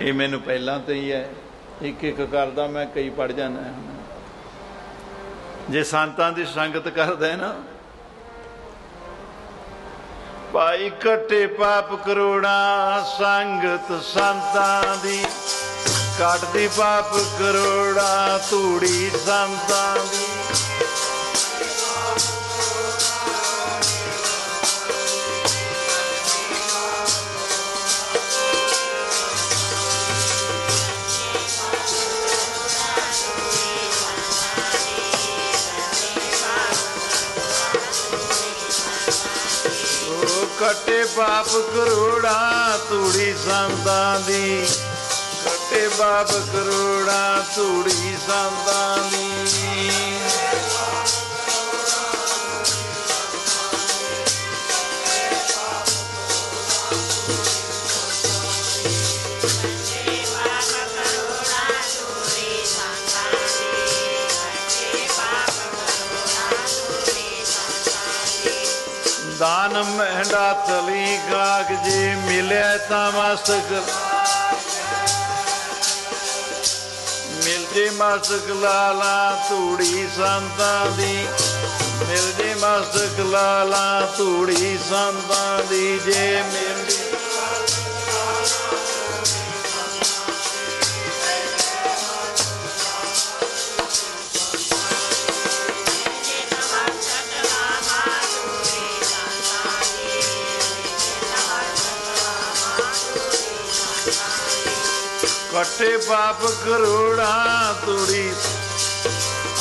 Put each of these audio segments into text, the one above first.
ਇਹ ਮੈਨੂੰ ਪਹਿਲਾਂ ਤੋਂ ਹੀ ਹੈ। ਇੱਕ ਇੱਕ ਕਰਦਾ ਮੈਂ, ਕਈ ਪੜ ਜਾਣਾ ਜੇ ਸੰਤਾਂ ਦੀ ਸੰਗਤ ਕਰਦਾ ਹੈ ਨਾ, ਭਾਈ ਕੱਟੇ ਪਾਪ ਕਰੋੜਾ ਸੰਗਤ ਸੰਤਾਂ ਦੀ ਕੱਟਦੀ ਪਾਪ ਕਰੋੜਾ ਧੂੜੀ ਸੰਤਾਂ ਦੀ। ਉਹ ਕੱਟੇ ਪਾਪ ਕਰੋੜਾ ਧੂੜੀ ਸੰਤਾਂ ਦੀ। ਕੱਟੇ ਪਾਪ ਕਰੋੜਾ ਧੂੜੀ ਸੰਤਾਂ ਦਾਨ ਮਹਿੰਡਾ ਤਲੀ ਗਾਗ ਜੇ ਮਿਲਿਆ ਤਾਂ ਮਸਤਕ ਮਿਲ ਜੇ ਮਸਤਕ ਲਾਲਾ ਧੂੜੀ ਸੰਤਾਂ ਦੀ। ਮਿਲ ਜੇ ਮਸਤਕ ਲਾਲਾ ਧੂੜੀ ਸੰਤਾਂ ਦੀ ਜੇ ਮਿਲ ਕੱਟੇ ਪਾਪ ਕਰੋੜਾ ਤੂੜੀ।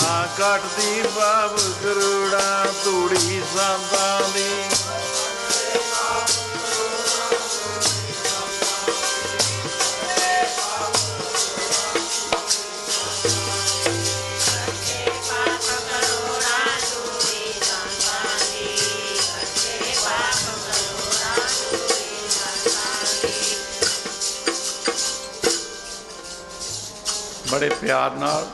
ਆ ਕੱਟਦੀ ਪਾਪ ਕਰੋੜਾ ਤੂੜੀ ਸੰਤਾਂ ਦੀ ਬੜੇ ਪਿਆਰ ਨਾਲ